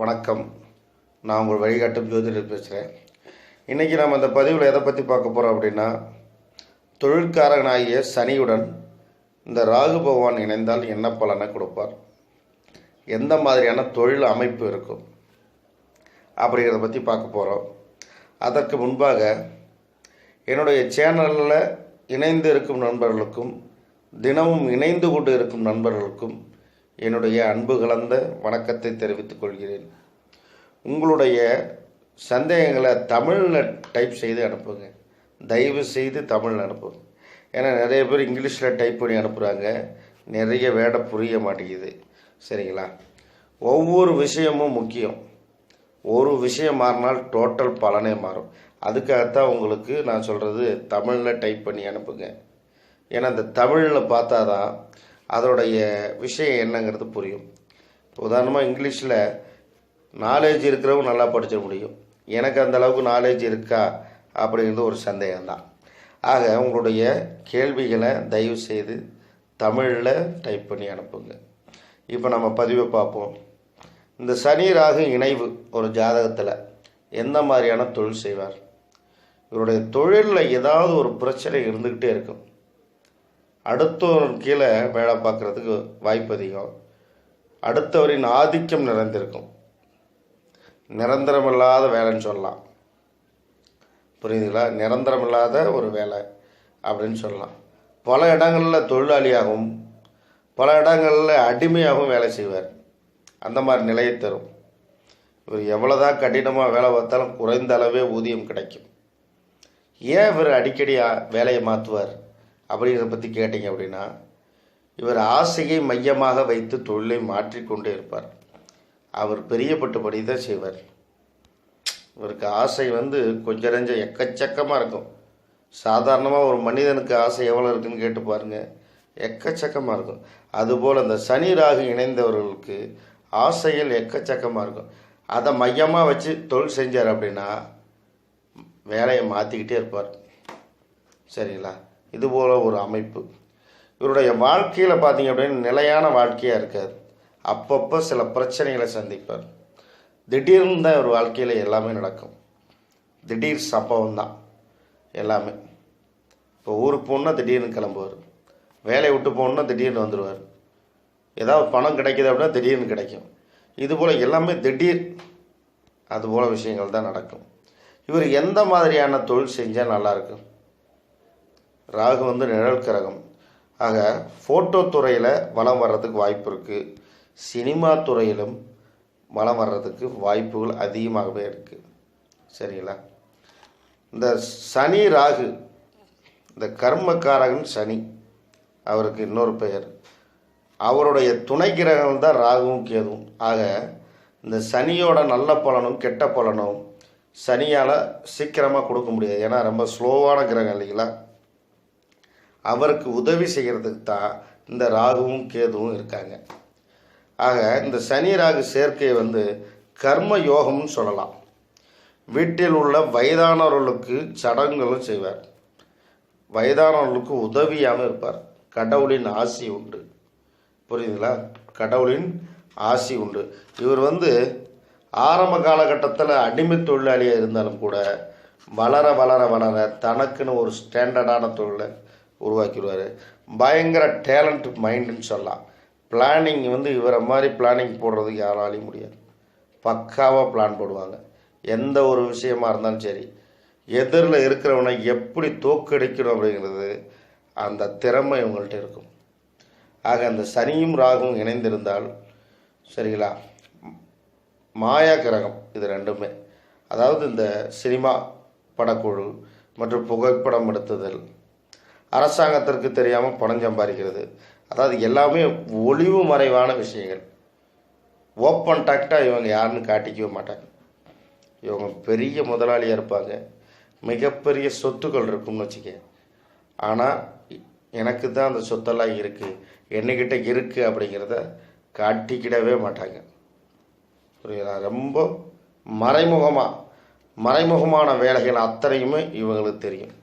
வணக்கம். நான் உங்கள் வழிகாட்டும் ஜோதிடர் பேசுகிறேன் இன்றைக்கி நம்ம இந்த பதிவில் எதை பற்றி பார்க்க போகிறோம் அப்படின்னா தொழிற்காரனாகிய சனியுடன் இந்த ராகு பகவான் இணைந்தால் என்ன பலனை கொடுப்பார்? எந்த மாதிரியான தொழில் அமைப்பு இருக்கும்? அப்படிங்கிறத பற்றி பார்க்க போகிறோம் அதற்கு முன்பாக என்னுடைய சேனலில் இணைந்து இருக்கும் நண்பர்களுக்கும் தினமும் இணைந்து கொண்டு இருக்கும் நண்பர்களுக்கும் என்னுடைய அன்பு கலந்த வணக்கத்தை தெரிவித்துக் கொள்கிறேன். உங்களுடைய சந்தேகங்களை தமிழில் டைப் செய்து அனுப்புங்க. தயவு செய்து தமிழில் அனுப்புங்க ஏன்னா நிறைய பேர் இங்கிலீஷில் டைப் பண்ணி அனுப்புகிறாங்க நிறைய வேடை புரிய மாட்டேங்குது. சரிங்களா? ஒவ்வொரு விஷயமும் முக்கியம். ஒரு விஷயம் மாறினால் டோட்டல் பலனே மாறும். அதுக்காகத்தான் உங்களுக்கு நான் சொல்கிறது தமிழில் டைப் பண்ணி அனுப்புங்க. ஏன்னா இந்த தமிழில் பார்த்தா தான் அதோடைய விஷயம் என்னங்கிறது புரியும். உதாரணமாக இங்கிலீஷில் நாலேஜ் இருக்கிறவங்க நல்லா படிச்சிட முடியும். எனக்கு அந்த அளவுக்கு நாலேஜ் இருக்கா? அப்படிங்கிறது ஒரு சந்தேகம்தான். ஆக உங்களுடைய கேள்விகளை தயவு செய்து தமிழில் டைப் பண்ணி அனுப்புங்க. இப்போ நம்ம பதிவை பார்ப்போம். இந்த சனி ராகு இணைவு ஒரு ஜாதகத்தில் எந்த மாதிரியான தொழில் செய்வார்? இவருடைய தொழிலில் ஏதாவது ஒரு பிரச்சனை இருந்துக்கிட்டே இருக்கும். அடுத்தவன் கீழே வேலை பார்க்குறதுக்கு வாய்ப்பு அதிகம். அடுத்தவரின் ஆதிக்கம் நிறைந்திருக்கும். நிரந்தரமில்லாத வேலைன்னு சொல்லலாம். புரியுதுங்களா? நிரந்தரமில்லாத ஒரு வேலை அப்படின்னு சொல்லலாம். பல இடங்களில் தொழிலாளியாகவும் பல இடங்களில் அடிமையாகவும் வேலை செய்வார். அந்த மாதிரி நிலையை தரும். இவர் எவ்வளோதான் கடினமாக வேலை பார்த்தாலும் குறைந்த அளவே ஊதியம் கிடைக்கும். ஏன் இவர் அடிக்கடி வேலையை மாற்றுவார் அப்படிங்கிறத பற்றி கேட்டிங்க அப்படின்னா இவர் ஆசையை மையமாக வைத்து தொழிலை மாற்றிக்கொண்டே இருப்பார். அவர் பெரியப்பட்டபடி தான் செய்வார். இவருக்கு ஆசை வந்து கொஞ்சம் நெஞ்சம் எக்கச்சக்கமாக இருக்கும். சாதாரணமாக ஒரு மனிதனுக்கு ஆசை எவ்வளோ இருக்குன்னு கேட்டு பாருங்க. எக்கச்சக்கமாக இருக்கும். அதுபோல் இந்த சனி ராகு இணைந்தவர்களுக்கு ஆசைகள் எக்கச்சக்கமாக இருக்கும். அதை மையமாக வச்சு தொழில் செஞ்சார் அப்படின்னா வேலையை மாற்றிக்கிட்டே இருப்பார். சரிங்களா? இது போல ஒரு அமைப்பு. இவருடைய வாழ்க்கையில் பார்த்தீங்க அப்படின்னா நிலையான வாழ்க்கையாக இருக்காது அப்பப்போ சில பிரச்சனைகளை சந்திப்பார். திடீர்னு தான் இவர் வாழ்க்கையில் எல்லாமே நடக்கும். திடீர் சம்பவம் தான் எல்லாமே. இப்போ ஊருக்கு போகணுன்னா திடீர்னு கிளம்புவார். வேலையை விட்டு போகணுன்னா திடீர்னு வந்துடுவார் ஏதாவது பணம் கிடைக்கிது அப்படின்னா திடீர்னு கிடைக்கும். இது போல் எல்லாமே திடீர் அது போல் விஷயங்கள் தான் நடக்கும். இவர் எந்த மாதிரியான தொழில் செஞ்சால் நல்லாயிருக்கும் ராகு வந்து நிழல் கிரகம். ஆக ஃபோட்டோ துறையில் வளம் வர்றதுக்கு வாய்ப்பு இருக்குது சினிமா துறையிலும் வளம் வர்றதுக்கு வாய்ப்புகள் அதிகமாகவே இருக்குது சரிங்களா? இந்த சனி ராகு இந்த கர்மக்காரகன் சனி அவருக்கு இன்னொரு பெயர். அவருடைய துணை கிரகம் தான் ராகுவும் கேதுவும். ஆக இந்த சனியோட நல்ல பலனும் கெட்ட பலனும் சனியால் சீக்கிரமாக கொடுக்க முடியாது. ஏன்னா ரொம்ப ஸ்லோவான கிரகம் இல்லைங்களா? அவருக்கு உதவி செய்கிறதுக்கு தான் இந்த ராகுவும் கேதுவும் இருக்காங்க. ஆக இந்த சனி ராகு சேர்க்கையை வந்து கர்ம யோகம்னு சொல்லலாம். வீட்டில் உள்ள வயதானவர்களுக்கு சடங்குகளும் செய்வார். வயதானவர்களுக்கு உதவியாகவும் இருப்பார். கடவுளின் ஆசி உண்டு. புரியுதுங்களா? கடவுளின் ஆசி உண்டு. இவர் வந்து ஆரம்ப காலகட்டத்தில் அடிமை தொழிலாளியாக இருந்தாலும் கூட வளர வளர வளர தனக்குன்னு ஒரு ஸ்டாண்டர்டான தொழிலை உருவாக்கிடுவார். பயங்கர டேலண்ட் மைண்டுன்னு சொல்லலாம். பிளானிங் வந்து இவரை மாதிரி பிளானிங் போடுறதுக்கு யாராலையும் முடியாது. பக்காவாக பிளான் போடுவாங்க. எந்த ஒரு விஷயமா இருந்தாலும் சரி. எதிரில் இருக்கிறவனை எப்படி தோக்கடிக்கணும் அப்படிங்கிறது அந்த திறமை இவங்கள்ட்ட இருக்கும். ஆக அந்த சனியும் ராகும் இணைந்திருந்தால் சரிங்களா? மாயா கிரகம் இது ரெண்டுமே. அதாவது இந்த சினிமா படக்குழு மற்றும் புகைப்படம் எடுத்துதல் அரசாங்கத்திற்கு தெரியாமல் பணம் சம்பாதிக்கிறது. அதாவது எல்லாமே ஒளிவு மறைவான விஷயங்கள். ஓப்பன் டாக்டாக இவங்க யாருன்னு காட்டிக்கவே மாட்டாங்க. இவங்க பெரிய முதலாளியாக இருப்பாங்க. மிகப்பெரிய சொத்துக்கள் இருக்கும்னு வச்சுக்க ஆனால் எனக்கு தான் அந்த சொத்தெல்லாம் இருக்குது என்னைக்கிட்ட இருக்குது அப்படிங்கிறத காட்டிக்கிடவே மாட்டாங்க. புரியுதா? ரொம்ப மறைமுகமாக மறைமுகமான வேலைகள் அத்தனையுமே இவங்களுக்கு தெரியும்.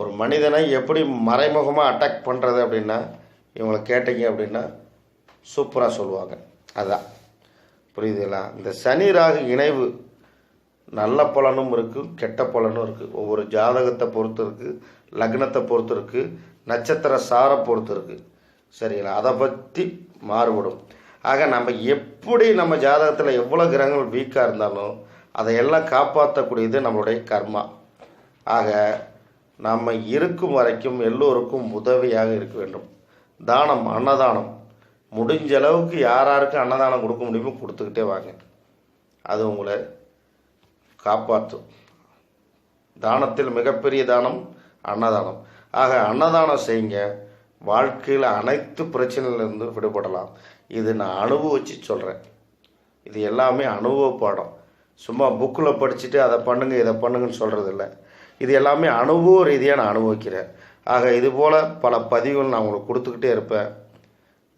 ஒரு மனிதனை எப்படி மறைமுகமாக அட்டாக் பண்ணுறது அப்படின்னா இவங்களை கேட்டீங்க அப்படின்னா சூப்பராக சொல்லுவாங்க. அதான். புரியுதுங்களா? இந்த சனி ராகு இணைவு நல்ல பலனும் இருக்குது கெட்ட பலனும் இருக்குது ஒவ்வொரு ஜாதகத்தை பொறுத்து இருக்குது லக்னத்தை பொறுத்து இருக்குது நட்சத்திர சாரை பொறுத்து இருக்குது சரிங்களா? அதை பற்றி மாறுபடும். ஆக நம்ம எப்படி நம்ம ஜாதகத்தில் எவ்வளோ கிரகங்கள் வீக்காக இருந்தாலும் அதையெல்லாம் காப்பாற்றக்கூடியது நம்மளுடைய கர்மா. ஆக நம்ம இருக்கும் வரைக்கும் எல்லோருக்கும் உதவியாக இருக்க வேண்டும். தானம் அன்னதானம். முடிஞ்ச அளவுக்கு யார் யாருக்கு அன்னதானம் கொடுக்க முடியுமோ கொடுத்துக்கிட்டே வாங்க. அது உங்களை காப்பாற்றும். தானத்தில் மிகப்பெரிய தானம் அன்னதானம். ஆக அன்னதானம் செய்யுங்க. வாழ்க்கையில் அனைத்து பிரச்சனையிலிருந்து விடுபடலாம். இது நான் அனுபவிச்சு சொல்கிறேன் இது எல்லாமே அனுபவ பாடம். சும்மா புக்கில் படிச்சுட்டு அதை பண்ணுங்க இதை பண்ணுங்கன்னு சொல்கிறது இல்லை இது எல்லாமே அனுபவ ரீதியாக நான் அனுபவிக்கிறேன். ஆக இதுபோல் பல பதிவுகள் நான் உங்களுக்கு கொடுத்துக்கிட்டே இருப்பேன்.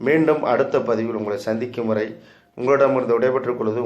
மீண்டும் அடுத்த பதிவில் உங்களை சந்திக்கும் வரை உங்களிடமிருந்து விடைபெற்றுக் கொள்வது